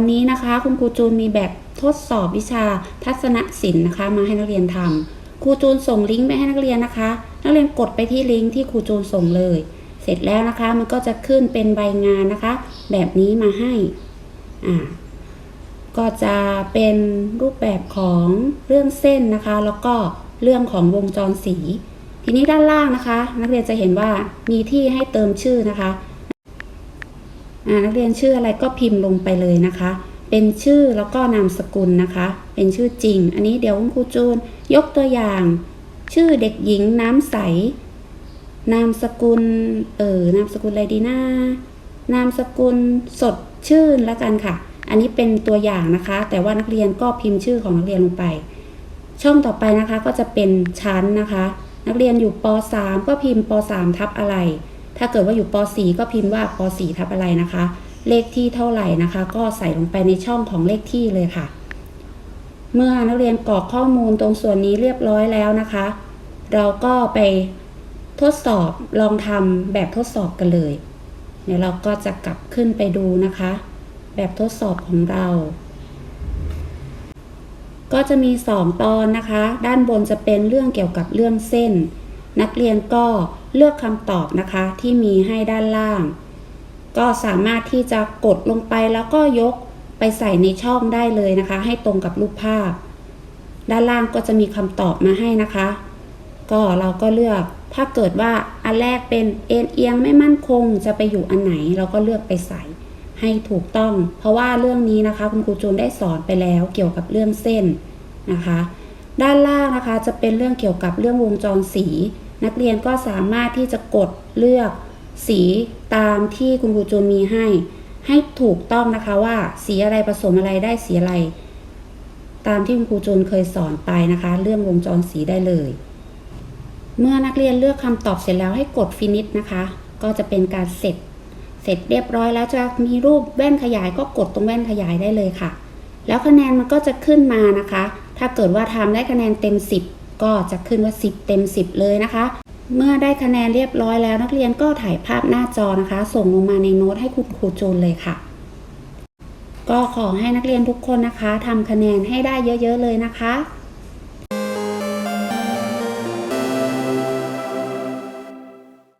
ันนี้นะคะ คุณครูจูนมีแบบทดสอบวิชาทัศนศิลป์นะคะ มาให้นักเรียนทำครูจูนส่งลิงก์ไปให้นักเรียนนะคะ นักเรียนกดไปที่ลิงก์ที่ครูจูนส่งเลย เสร็จแล้วนะคะ มันก็จะขึ้นเป็นใบงานนะคะ แบบนี้มาให้อ่าก็จะเป็นรูปแบบของเรื่องเส้นนะคะ แล้วก็เรื่องของวงจรสี ทีนี้ด้านล่างนะคะ นักเรียนจะเห็นว่ามีที่ให้เติมชื่อนะคะ นักเรียนชื่ออะไรก็พิมพ์ลงไปเลยนะคะ เป็นชื่อแล้วก็นามสกุลนะคะ เป็นชื่อจริง อันนี้เดี๋ยวคุณครูจูนยกตัวอย่าง ชื่อเด็กหญิงน้ำใส นามสกุล เออนามสกุลอะไรดีนะนามสกุลสดชื่นล้วกันค่ะ อันนี้เป็นตัวอย่างนะคะ แต่ว่านักเรียนก็พิมพ์ชื่อของนักเรียนลงไป ช่องต่อไปนะคะก็จะเป็นชั้นนะคะ นักเรียนอยู่ป .3 ก็พิมพ์ป .3 ทับอะไร ถ้าเกิดว่าอยู่ป .4 ก็พิมพ์ว่าป .4 ทับอะไรนะคะ เลขที่เท่าไหร่นะคะ ก็ใส่ลงไปในช่องของเลขที่เลยค่ะ เมื่อนักเรียนกรอกข้อมูลตรงส่วนนี้เรียบร้อยแล้วนะคะ เราก็ไปทดสอบลองทำแบบทดสอบกันเลยเดี๋ยวเราก็จะกลับขึ้นไปดูนะคะ แบบทดสอบของเรา ก็จะมี 2 ตอนนะคะ ด้านบนจะเป็นเรื่องเกี่ยวกับเรื่องเส้น นักเรียนก็เลือกคำตอบนะคะที่มีให้ด้านล่าง ก็สามารถที่จะกดลงไปแล้วก็ยกไปใส่ในช่องได้เลยนะคะ ให้ตรงกับรูปภาพ ด้านล่างก็จะมีคำตอบมาให้นะคะ ก็เราก็เลือกถ้าเกิดว่าอันแรกเป็นเอ็นเอียงไม่มั่นคงจะไปอยู่อันไหน เราก็เลือกไปใส่ให้ถูกต้อง เพราะว่าเรื่องนี้นะคะ คุณครูจูนได้สอนไปแล้วเกี่ยวกับเรื่องเส้นนะคะ ด้านล่างนะคะจะเป็นเรื่องเกี่ยวกับเรื่องวงจรสี นักเรียนก็สามารถที่จะกดเลือกสีตามที่คุณครูจูนมีให้ ให้ถูกต้องนะคะว่าสีอะไรผสมอะไรได้สีอะไร ตามที่คุณครูจูนเคยสอนไปนะคะ เรื่องวงจรสีได้เลย เมื่อนักเรียนเลือกคำตอบเสร็จแล้วให้กดฟินิชนะคะ ก็จะเป็นการเสร็จ เสร็จเรียบร้อยแล้วจะมีรูปแว่นขยายก็กดตรงแว่นขยายได้เลยค่ะ แล้วคะแนนมันก็จะขึ้นมานะคะ ถ้าเกิดว่าทำได้คะแนนเต็ม 10 ก็จะขึ้นว่า 10 เต็ม 10 เลยนะคะ เมื่อได้คะแนนเรียบร้อยแล้วนักเรียนก็ถ่ายภาพหน้าจอนะคะ ส่งลงมาในโน้ตให้คุณครูจูนเลยค่ะ ก็ขอให้นักเรียนทุกคนนะคะทำคะแนนให้ได้เยอะ ๆ เลยนะคะ